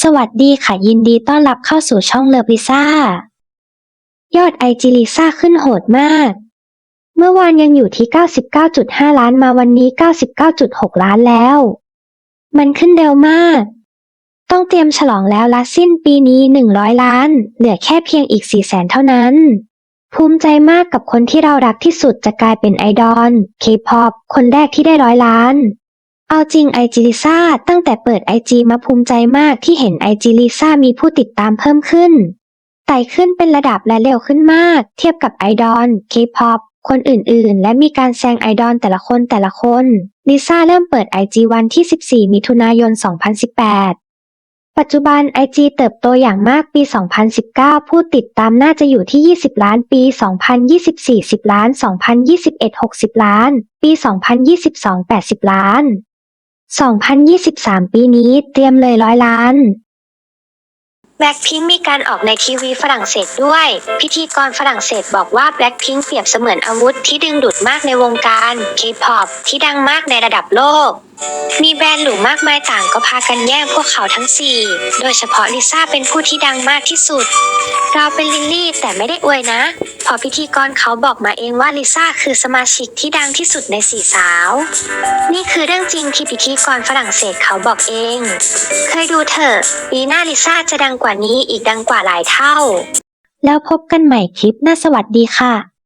สวัสดีค่ะยินดีต้อนรับเข้าสู่ช่องเลิฟลิซ่ายอดไอจีลิซ่าขึ้นโหดมาก เมื่อวานยังอยู่ที่ 99.5 ล้านมาวันนี้ 99.6 ล้านแล้ว มันขึ้นเร็วมาก ต้องเตรียมฉลองแล้วละสิ้นปีนี้ 100 ล้าน เหลือแค่เพียงอีก4แสนเท่านั้น ภูมิใจมากกับคนที่เรารักที่สุดจะกลายเป็นไอดอลเคป๊อปคนแรกที่ได้ร้อยล้าน เอาจริงไอจีลิซ่าตั้งแต่เปิดไอจีมาภูมิใจมากที่เห็นไอจีลิซ่ามีผู้ติดตามเพิ่มขึ้นไต่ขึ้นเป็นระดับและเร็วขึ้นมาก เทียบกับไอดอลเคป๊อปคนอื่นๆ และมีการแซงไอดอลแต่ละคนแต่ละคนลิซ่าเริ่มเปิดไอจีวันที่ 14 มิถุนายน 2018 ปัจจุบัน IG เติบโตอย่างมากปี 2019 ผู้ติดตามน่าจะอยู่ที่ 20 ล้านปี 2024 10 ล้าน 2021 60 ล้าน ปี 2022 80 ล้าน 2023 ปีนี้เตรียมเลยร้อยล้าน แบล็คพิงมีการออกในทีวีฝรั่งเศสด้วย พิธีกรฝรั่งเศสบอกว่าแบล็คพิงเปรียบเสมือนอาวุธที่ดึงดูดมากในวงการเคป๊อปที่ดังมากในระดับโลก มีแบรนด์หรูมากมายต่างก็พากันแย่งพวกเขาทั้ง4โดยเฉพาะลิซ่าเป็นผู้ที่ดังมากที่สุด เราเป็นลิลลี่แต่ไม่ได้อวยนะเพอพิธีกรเขาบอกมาเองว่าลิซ่าคือสมาชิกที่ดังที่สุดในสี่สาว นี่คือเรื่องจริงที่พิธีกรฝรั่งเศสเขาบอกเอง เคยดูเถอะปีหน้าลิซ่าจะดังกว่านี้อีกดังกว่าหลายเท่า แล้วพบกันใหม่คลิปหน้าสวัสดีค่ะ